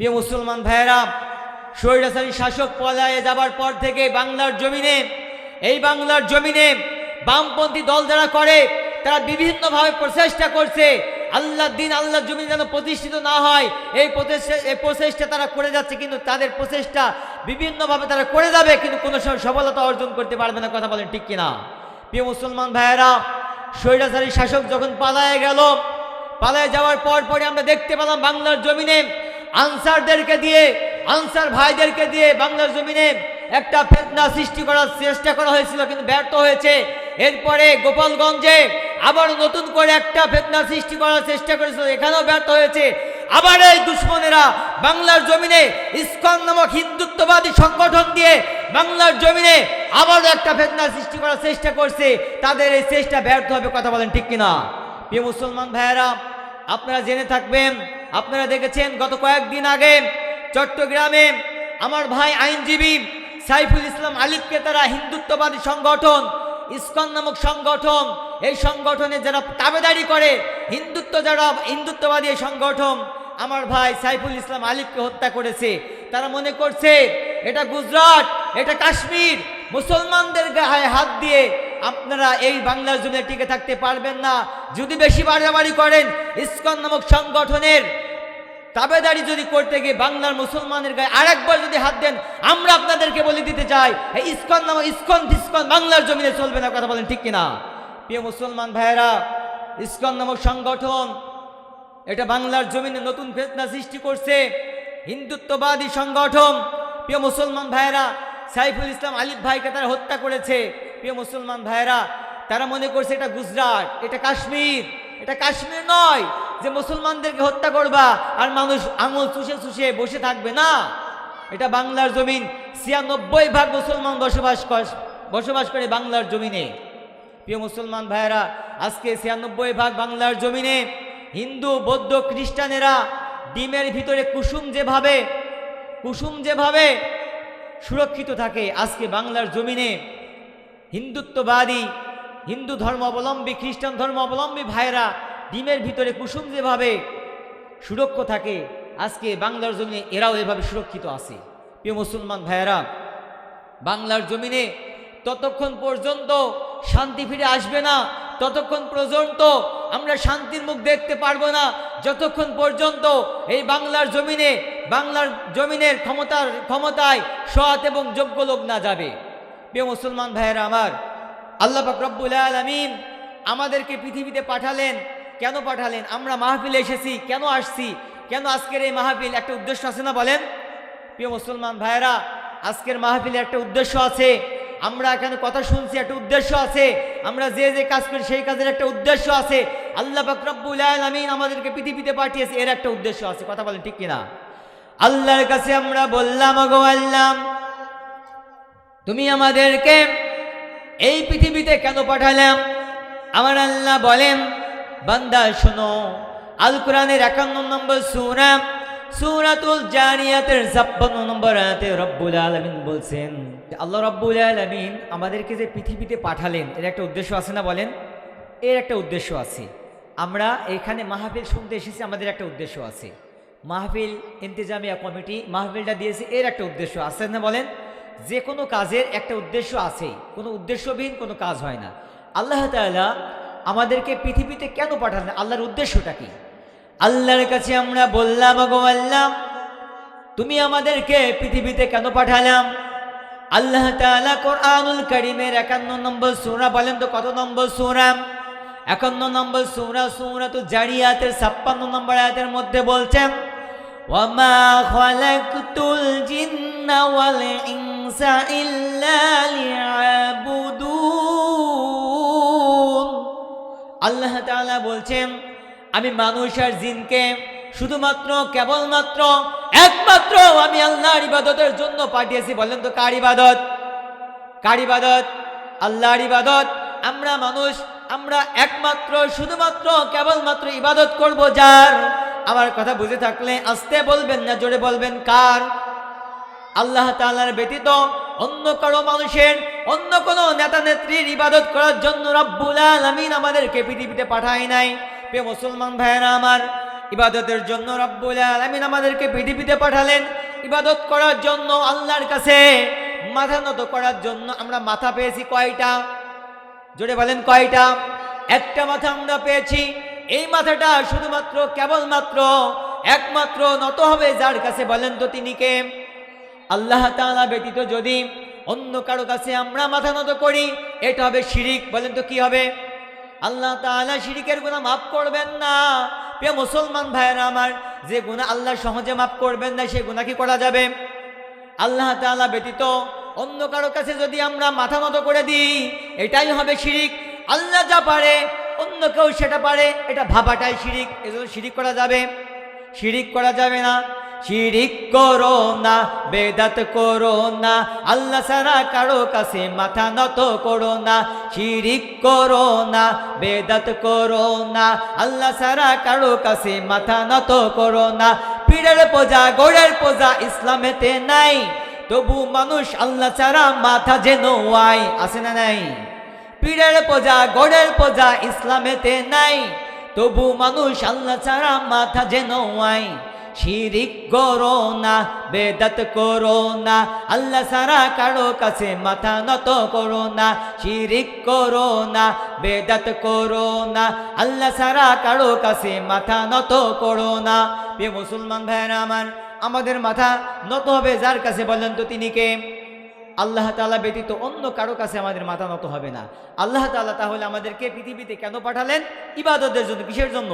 প্রিয় মুসলমান ভাইয়েরা, স্বৈরাচারী শাসক পলায়ে যাবার পর থেকে বাংলার জমিনে, এই বাংলার জমিনে বামপন্থী দল যারা করে, তারা বিভিন্নভাবে প্রচেষ্টা করছে আল্লাহ দিন আল্লাহ জমিন যেন প্রতিষ্ঠিত না হয়, এই এই প্রচেষ্টা তারা করে যাচ্ছে, কিন্তু তাদের প্রচেষ্টা বিভিন্নভাবে তারা করে যাবে, কিন্তু কোনো সময় সফলতা অর্জন করতে পারবে না, কথা বলেন ঠিক কিনা? প্রিয় মুসলমান ভাইয়েরা, স্বৈরাচারী শাসক যখন পালায়ে গেল, পালায়ে যাওয়ার পর পরে আমরা দেখতে পেলাম বাংলার জমিনে আনসারদেরকে দিয়ে, আনসার ভাইদেরকে দিয়ে বাংলার জমিনে একটা ফেতনা সৃষ্টি করার চেষ্টা করা হয়েছিল, কিন্তু ব্যর্থ হয়েছে। এরপরে গোপালগঞ্জে আবার নতুন করে একটা ফেতনা সৃষ্টি করার চেষ্টা করেছিল, এখানেও ব্যর্থ হয়েছে। আবার এই দুশ্মনেরা বাংলার জমিনে ইস্কন নামক হিন্দুত্ববাদী সংগঠন দিয়ে বাংলার জমিনে আবারও একটা ফেতনা সৃষ্টি করার চেষ্টা করছে। তাদের এই চেষ্টা ব্যর্থ হবে, কথা বলেন ঠিক কিনা? প্রিয় মুসলমান ভাইয়েরা আপনারা জেনে থাকবেন, আপনারা দেখেছেন গত কয়েকদিন আগে চট্টগ্রামে আমার ভাই আইনজীবী সাইফুল ইসলাম আলিফকে তারা হিন্দুত্ববাদী সংগঠন, ইস্কন নামক সংগঠন, এই সংগঠনে যারা তাবেদারি করে, হিন্দুত্ব যারা, হিন্দুত্ববাদী এই সংগঠন, আমার ভাই সাইফুল ইসলাম আলিফকে হত্যা করেছে। তারা মনে করছে, এটা গুজরাট, এটা কাশ্মীর, মুসলমানদের গায়ে হাত দিয়ে আপনারা এই বাংলার জমিনে টিকে থাকতে পারবেন না। যদি বেশি বাড়াবাড়ি করেন, ইস্কন নামক সংগঠনের তাবেদারি যদি করতে গিয়ে বাংলার মুসলমানের গায়ে আরেকবার যদি হাত দেন, আমরা আপনাদেরকে বলে দিতে চাই, এই ইসকন নামক ইস্কন ফিসকন বাংলার জমিনে চলবে না, কথা বলেন ঠিক কিনা? প্রিয় মুসলমান ভাইয়েরা, ইস্কন নামক সংগঠন, এটা বাংলার জমিনে নতুন ফেতনা সৃষ্টি করছে। হিন্দুত্ববাদী সংগঠন, প্রিয় মুসলমান ভাইয়েরা, সাইফুল ইসলাম আলিফ ভাইকে তারা হত্যা করেছে। প্রিয় মুসলমান ভাইয়েরা, তারা মনে করছে এটা গুজরাট, এটা কাশ্মীর। এটা কাশ্মীর নয় যে মুসলমানদেরকে হত্যা করবা আর মানুষ আঙুল চুষে চুষে বসে থাকবে না। এটা বাংলার জমিন। ছিয়ানব্বই ভাগ মুসলমান বসবাস কর, বসবাস করে বাংলার জমিনে। প্রিয় মুসলমান ভাইয়েরা, আজকে ছিয়ানব্বই ভাগ বাংলার জমিনে হিন্দু, বৌদ্ধ, খ্রিস্টানেরা ডিমের ভিতরে কুসুম যেভাবে কুসুম যেভাবে সুরক্ষিত থাকে, আজকে বাংলার জমিনে হিন্দুত্ববাদী, হিন্দু ধর্ম অবলম্বী, খ্রিস্টান ধর্ম অবলম্বী ভাইয়েরা ডিমের ভিতরে কুসুম যেভাবে সুরক্ষ থাকে, আজকে বাংলার জমিনে এরাও এভাবে সুরক্ষিত আছে। প্রিয় মুসলমান ভাইয়েরা, বাংলার জমিনে ততক্ষণ পর্যন্ত শান্তি ফিরে আসবে না, ততক্ষণ পর্যন্ত আমরা শান্তির মুখ দেখতে পারব না, যতক্ষণ পর্যন্ত এই বাংলার জমিনে, বাংলার জমিনের ক্ষমতার, ক্ষমতায় সৎ এবং যোগ্য লোক না যাবে। প্রিয় মুসলমান ভাইয়েরা আমার, আল্লাহ রব্বুল আলমিন আমাদেরকে পৃথিবীতে পাঠালেন। কেন পাঠালেন? আমরা মাহফিলে এসেছি, কেন আসছি? কেন আজকের এই মাহফিল? একটা উদ্দেশ্য আছে না বলেন? প্রিয় মুসলমান ভাইয়েরা, আজকের মাহফিলে একটা উদ্দেশ্য আছে। আমরা এখানে কথা শুনছি, একটা উদ্দেশ্য আছে। আমরা যে যে কাজ করি, সেই কাজের একটা উদ্দেশ্য আছে। আল্লাহ বাকরাবুল আলমিন আমাদেরকে পৃথিবীতে পাঠিয়েছে, এর একটা উদ্দেশ্য আছে। কথা বলেন ঠিক কিনা? আল্লাহর কাছে আমরা বললাম গো আল্লাহ তুমি আমাদেরকে এই পৃথিবীতে কেন পাঠালাম আমার আল্লাহ বলেন, বান্দা, শোনো আল কোরআনের একান্ন নম্বর সুরাম সুরাতুল জারিয়াতের ছাপ্পান্ন নম্বর আয়াতে রব্বুল আলমিন বলছেন আল্লাহ রব্বুল আলমিন আমাদেরকে যে পৃথিবীতে পাঠালেন, এর একটা উদ্দেশ্য আছে না বলেন? এর একটা উদ্দেশ্য আছে। আমরা এখানে মাহফিল শুনতে এসেছি, আমাদের একটা উদ্দেশ্য আছে। মাহফিল ইন্তেজামিয়া কমিটি মাহফিলটা দিয়েছে, এর একটা উদ্দেশ্য আছে না বলেন? যে কোনো কাজের একটা উদ্দেশ্য আছেই। কোনো উদ্দেশ্যবিহীন কোনো কাজ হয় না। আল্লাহ তাআলা আমাদেরকে পৃথিবীতে কেন পাঠালেন? আল্লাহর উদ্দেশ্যটা কি? আল্লাহর কাছে আমরা বললাম গো আল্লাহ, তুমি আমাদেরকে পৃথিবীতে কেন পাঠালাম? আল্লাহ তাআলা কোরআনুল করিমের একান্ন নম্বর সূরা বলেন তো, কত নম্বর সূরা? একান্ন নম্বর সূরা সূরা তো জারি জারিয়াতের ছাপ্পান্ন নম্বর আয়াতের মধ্যে বলছেন ওয়ামা জিন্না ইনসা ইল্লা লিয়াবুদুন আল্লাহ বলছেন, আমি মানুষ আর জিনকে শুধুমাত্র, কেবলমাত্র, একমাত্র আমি আল্লাহর ইবাদতের জন্য পাঠিয়েছি। বলেন তো, কার ইবাদত? কার ইবাদত? আল্লাহর ইবাদত। আমরা মানুষ, আমরা একমাত্র, শুধুমাত্র, কেবলমাত্র ইবাদত করব যার। আমার কথা বুঝে থাকলে আসতে বলবেন না, জোরে বলবেন, কার? আল্লাহ তাআলার ব্যতীত অন্য কারও মানুষের, অন্য কোনো নেতা নেত্রীর ইবাদত করার জন্য রব্বুল আলামিন আমাদেরকে পৃথিবীতে পাঠায় নাই। পে মুসলমান ভাইয়েরা আমার, ইবাদতের জন্য রব্বুল আলামিন আমাদেরকে পৃথিবীতে পাঠালেন। ইবাদত করার জন্য আল্লাহর কাছে মাথা নত করার জন্য আমরা মাথা পেয়েছি কয়টা? জোরে বলেন কয়টা? একটা মাথা আমরা পেয়েছি। এই মাথাটা শুধুমাত্র কেবলমাত্র, একমাত্র নত হবে যার কাছে বলেন তো তিনি কে? আল্লাহ তাআলা ব্যতীত যদি অন্য কারও কাছে আমরা মাথা নত করি, এটা হবে শিরিক। বলেন তো কি হবে? আল্লাহ তাআলা শিরিকের গুনাহ মাফ করবেন না। প্রিয় মুসলমান ভাইয়েরা আমার, যে গুনাহ আল্লাহ সহজে মাফ করবেন না, সেই গুনাহ কি করা যাবে? আল্লাহ তাআলা ব্যতীত অন্য কারও কাছে যদি আমরা মাথা মতো করে দিই, এটাই হবে শিরিক। আল্লাহ যা পারে, অন্য কেউ সেটা পারে, এটা ভাবাটাই শিরিক। এজন্য শিরিক করা যাবে। শিরিক করা যাবে না। শিরিক করো না, বেদাত করো না, আল্লাহ সারা কারও কাছে মাথা নত করো না। শিরিক করো না, বেদাত করো না, আল্লাহ সারা কারও কাছে মাথা নত করো না। পীরের পূজা গোড়ের পূজা ইসলামেতে নাই, তবু মানুষ আল্লাহ ছাড়া মাথা যেন ওয়াই আছে না নাই? পীরের পূজা গড়ের পূজা ইসলামেতে নাই, তবু মানুষ আল্লাহ ছাড়া মাথা যেন ওয়াই শিরিক করো না, বেদাত করো না, আল্লাহ সারা কারও কাছে মাথা নত করো না, শিরিক করো না, বেদাত করো না, আল্লাহ সারা কারও কাছে মাথা নত করো না। প্রিয় মুসলমান ভাইয়েরা আমার, আমাদের মাথা নত হবে যার কাছে বলেন তো তিনি কে? আল্লাহ তাআলা ব্যতীত অন্য কারও কাছে আমাদের মাথা নত হবে না। আল্লাহ তাআলা তাহলে আমাদেরকে পৃথিবীতে কেন পাঠালেন? ইবাদতের জন্য, কিসের জন্য?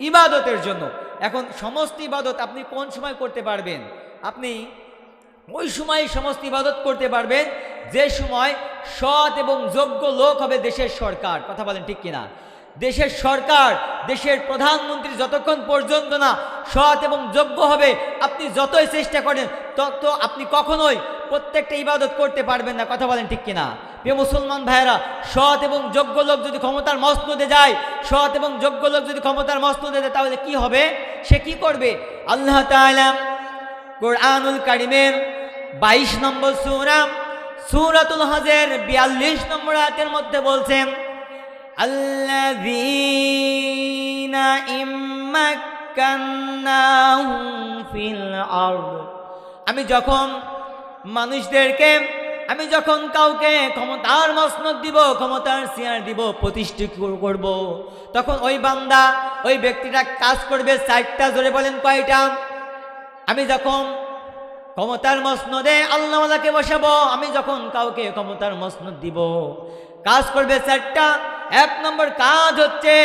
ইবাদতের জন্য। এখন সমস্ত ইবাদত আপনি কোন সময় করতে পারবেন? আপনি ওই সময় সমস্ত ইবাদত করতে পারবেন, যে সময় সৎ এবং যোগ্য লোক হবে দেশের সরকার। কথা বলেন ঠিক কিনা? দেশের সরকার, দেশের প্রধানমন্ত্রী যতক্ষণ পর্যন্ত না সৎ এবং যোগ্য হবে, আপনি যতই চেষ্টা করেন, তত আপনি কখনোই প্রত্যেকটা ইবাদত করতে পারবেন না। কথা বলেন ঠিক কিনা? প্রিয় মুসলমান ভাইয়েরা, সৎ এবং যোগ্য লোক যদি ক্ষমতার মসনদে যায়, সৎ এবং যোগ্য লোক যদি ক্ষমতার মসনদে যায়, তাহলে কি হবে? সে কি করবে? আল্লাহ তাআলা কোরআনুল কারিমের বাইশ নম্বর সুরাম সুরাতুল হজের বিয়াল্লিশ নম্বর আয়াতের মধ্যে বলছেন, আল্লাযীনা ইম্মাক্কান্নাহুম ফিল আরদ। আমি যখন মানুষদেরকে আমি যখন কাউকে ক্ষমতার মসনদ দিব, ক্ষমতার চেয়ার দিব, প্রতিষ্ঠিত করব, তখন ওই বান্দা ওই ব্যক্তিটা কাজ করবে চারটা, জোরে বলেন কয়টা আমি যখন ক্ষমতার মসনদে আল্লাহকে বসাবো, আমি যখন কাউকে ক্ষমতার মসনদ দিব, কাজ করবে চারটা, এক নম্বর কাজ হচ্ছে।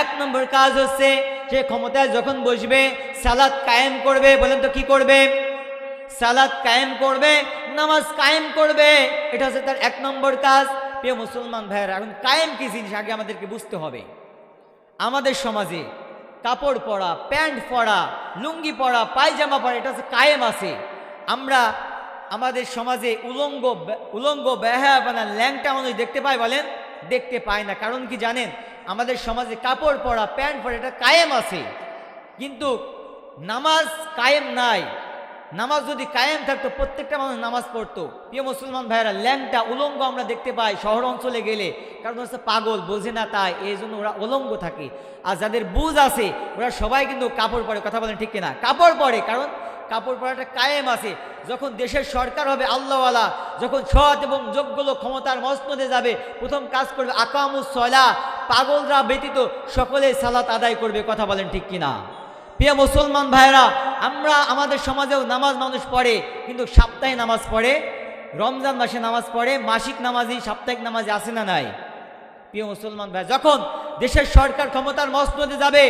এক নম্বর কাজ হচ্ছে সে ক্ষমতায় যখন বসবে সালাদ কায়েম করবে, বলেন তো কি করবে? সালাদ কায়েম করবে, নামাজ কায়েম করবে। এটা হচ্ছে তার এক নম্বর কাজ। প্রিয় মুসলমান ভাইয়েরা, এখন কায়েম কি জিনিস আগে আমাদেরকে বুঝতে হবে। আমাদের সমাজে কাপড় পরা, প্যান্ট পরা, লুঙ্গি পরা, পায়জামা পরা, এটা হচ্ছে কায়েম আছে। আমরা আমাদের সমাজে উলঙ্গ উলঙ্গ বেহা বানা ল্যাংটা মানুষ দেখতে পায় বলেন? দেখতে পায় না। কারণ কি জানেন? আমাদের সমাজে কাপড় পরা, প্যান্ট পরা, এটা কায়েম আছে। কিন্তু নামাজ কায়েম নাই। নামাজ যদি কায়েম থাকতো, প্রত্যেকটা মানুষ নামাজ পড়তো। প্রিয় মুসলমান ভাইয়েরা, ল্যাংটা উলঙ্গ আমরা দেখতে পাই শহর অঞ্চলে গেলে। কারণ হচ্ছে পাগল, বোঝে না তাই, এই জন্য ওরা উলঙ্গ থাকে। আর যাদের বুঝ আছে, ওরা সবাই কিন্তু কাপড় পরে, কথা বলেন ঠিক কিনা? কাপড় পরে, কারণ কাপড় পরাটা কায়েম আছে। যখন দেশের সরকার হবে, আল্লাহওয়ালা, যখন সৎ এবং যোগ্য ক্ষমতার মসনদে যাবে, প্রথম কাজ করবে, আকামুস সলা পাগলরা ব্যতীত সকলে সালাত আদায় করবে, কথা বলেন ঠিক কিনা? প্রিয় মুসলমান ভাইরা আমরা আমাদের সমাজেও নামাজ মানুষ পড়ে, কিন্তু সাপ্তাহিক নামাজ পড়ে, রমজান মাসে নামাজ পড়ে, মাসিক নামাজই, সাপ্তাহিক নামাজে আসে না নাই? প্রিয় মুসলমান ভাই যখন দেশের সরকার ক্ষমতার মসনদে যাবে,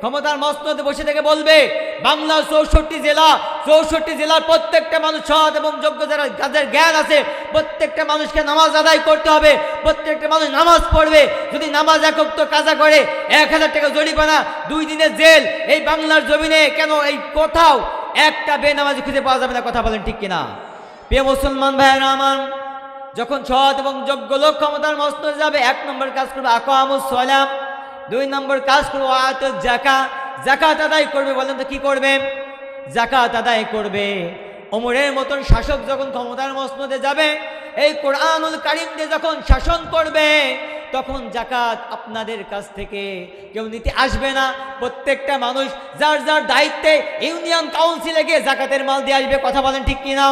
ক্ষমতার মসনদে বসে থেকে বলবে বাংলার চৌষট্টি জেলা, চৌষট্টি জেলার প্রত্যেকটা মানুষ সৎ এবং যোগ্য যারা, যাদের জ্ঞান আছে, প্রত্যেকটা মানুষকে নামাজ আদায় করতে হবে, প্রত্যেকটা মানুষ নামাজ পড়বে। যদি নামাজ একত্র কাজা করে, এক হাজার টাকা জরিমানা, দুই দিনের জেল, এই বাংলার জমিনে কেন এই কোথাও একটা বেনামাজি খুঁজে পাওয়া যাবে না কথা বলেন ঠিক কিনা? প্রিয় মুসলমান ভাইয়েরা আমার, যখন সৎ এবং যোগ্য লোক ক্ষমতার মস্তর যাবে, এক নম্বর কাজ করবে আকামুস সালাম, দুই নম্বর কাজ করবে আয়াত জাকা জাকাত আদায় করবে, বলেন তো কি করবে? জাকাত আদায় করবে। ওমরের মতন শাসক যখন ক্ষমতার মসনদে যাবে, এই কোরআনুল কারিম দিয়ে যখন শাসন করবে, তখন জাকাত আপনাদের কাছ থেকে কেউ নিতে আসবে না। প্রত্যেকটা মানুষ যার যার দায়িত্বে ইউনিয়ন কাউন্সিলে গিয়ে জাকাতের মাল দিয়ে আসবে, কথা বলেন ঠিক কিনা?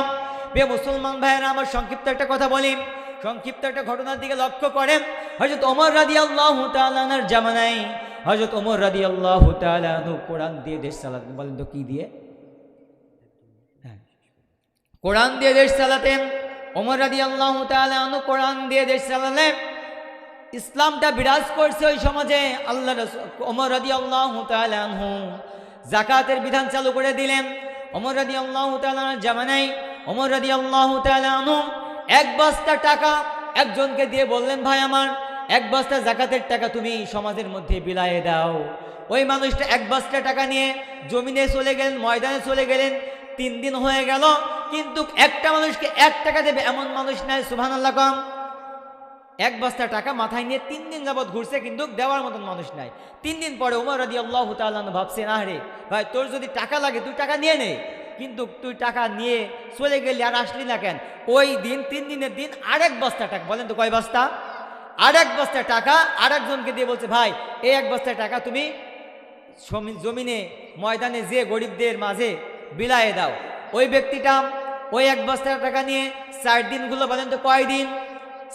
বে মুসলমান ভাইয়েরা, আমার সংক্ষিপ্ত একটা কথা বলি। সংক্ষিপ্ত একটা ঘটনার দিকে লক্ষ্য করেন। হয়তো ওমর রাদি আল্লাহ তালানার জামানায় হজরত ওমর রাদি আল্লাহ কোরআন দিয়ে দেশ চালাতেন। বলেন তো কি দিয়ে? কোরআন দিয়ে দেশ চালাতেন। ওমর রাদি আল্লাহ কোরআন দিয়ে দেশ চালালেন। ইসলামটা বিরাজ করছে ওই সমাজে। আল্লাহ ওমর রাদি আল্লাহ জাকাতের বিধান চালু করে দিলেন। ওমর রাদি আল্লাহ তালার জামানায় ওমর রাদি আল্লাহ এক বস্তা টাকা একজনকে দিয়ে বললেন, ভাই আমার এক বস্তা জাকাতের টাকা তুমি সমাজের মধ্যে বিলায়ে দাও। ওই মানুষটা এক বস্তা টাকা নিয়ে জমিনে চলে গেলেন, ময়দানে চলে গেলেন, তিন দিন হয়ে গেল, কিন্তু একটা মানুষকে এক টাকা দেবে এমন মানুষ নাই সুবহান আল্লাহ কম। এক বস্তা টাকা মাথায় নিয়ে তিন দিন যাবৎ ঘুরছে, কিন্তু দেওয়ার মতন মানুষ নাই। তিন দিন পরে উমর রাদি আল্লাহ তাল্লাহ ভাবছে না রে ভাই, তোর যদি টাকা লাগে, তুই টাকা নিয়ে নে। কিন্তু তুই টাকা নিয়ে চলে গেলি আর আসলি না কেন? ওই দিন, তিন দিনের দিন আরেক বস্তা টাকা, বলেন তো কয় বস্তা? আরেক বস্তা টাকা আর একজনকে দিয়ে বলছে, ভাই, এই এক বস্তা টাকা তুমি জমি- জমিনে, ময়দানে যে গরিবদের মাঝে বিলায়ে দাও। ওই ব্যক্তিটা ওই এক বস্তা টাকা নিয়ে চার দিন দিনগুলো বলেন তো কয় দিন?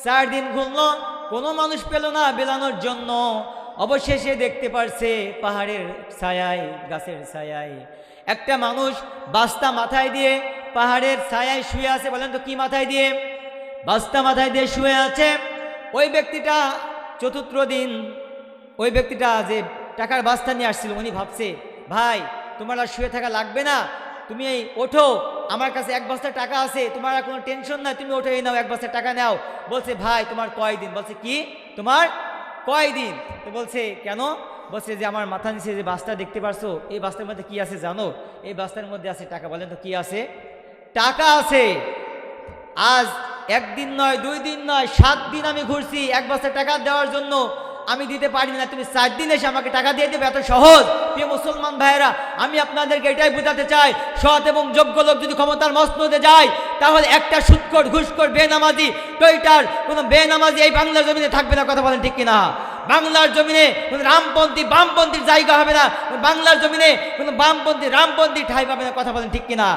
চার দিন ঘুরলো, কোনো মানুষ পেল না বিলানোর জন্য। অবশেষে দেখতে পারছে পাহাড়ের ছায়ায়, গাছের ছায়ায়। একটা মানুষ বাস্তা মাথায় দিয়ে পাহাড়ের ছায়ায় শুয়ে আছে, বলেন তো কি মাথায় দিয়ে? বাস্তা মাথায় দিয়ে শুয়ে আছে ওই ব্যক্তিটা চতুর্থ দিন, ওই ব্যক্তিটা যে টাকার বাস্তা নিয়ে আসছিল, উনি ভাবছে, ভাই, তোমার আর শুয়ে থাকা লাগবে না। তুমি এই ওঠো, আমার কাছে এক বস্তা টাকা আছে, তোমার আর কোনো টেনশন নাই, তুমি ওঠো, এই নাও, এক বস্তা টাকা নাও। বলছে, ভাই, তোমার কয় দিন? বলছে, কি? তোমার কয় দিন? তো বলছে, কেন? বলছে যে, আমার মাথা নিচে যে বাস্তা দেখতে পারছ, এই বাস্তার মধ্যে কি আছে জানো? এই বাস্তার মধ্যে আছে টাকা, বলেন তো কি আছে? টাকা আছে। আজ একদিন নয়, দুই দিন নয়, সাত দিন আমি ঘুরছি, এক বছর টাকা দেওয়ার জন্য আমি দিতে পারি না। তুমি চার দিন এসে আমাকে টাকা দিয়ে দেবে, এত সহজ। প্রিয় মুসলমান ভাইয়েরা, আমি আপনাদেরকে এটাই বোঝাতে চাই, সৎ এবং যোগ্য লোক যদি ক্ষমতার মসনদে যায়, তাহলে একটা সুৎকর, ঘুষকর, বেনামাজি টইটার কোনো বেনামাজি এই বাংলার জমিনে থাকবে না, কথা বলেন ঠিক কিনা? বাংলার জমিনে কোনো রামপন্থী, বামপন্থীর জায়গা হবে না, বাংলার জমিনে কোনো বামপন্থী, রামপন্থী ঠাই পাবে না, কথা বলেন ঠিক কিনা?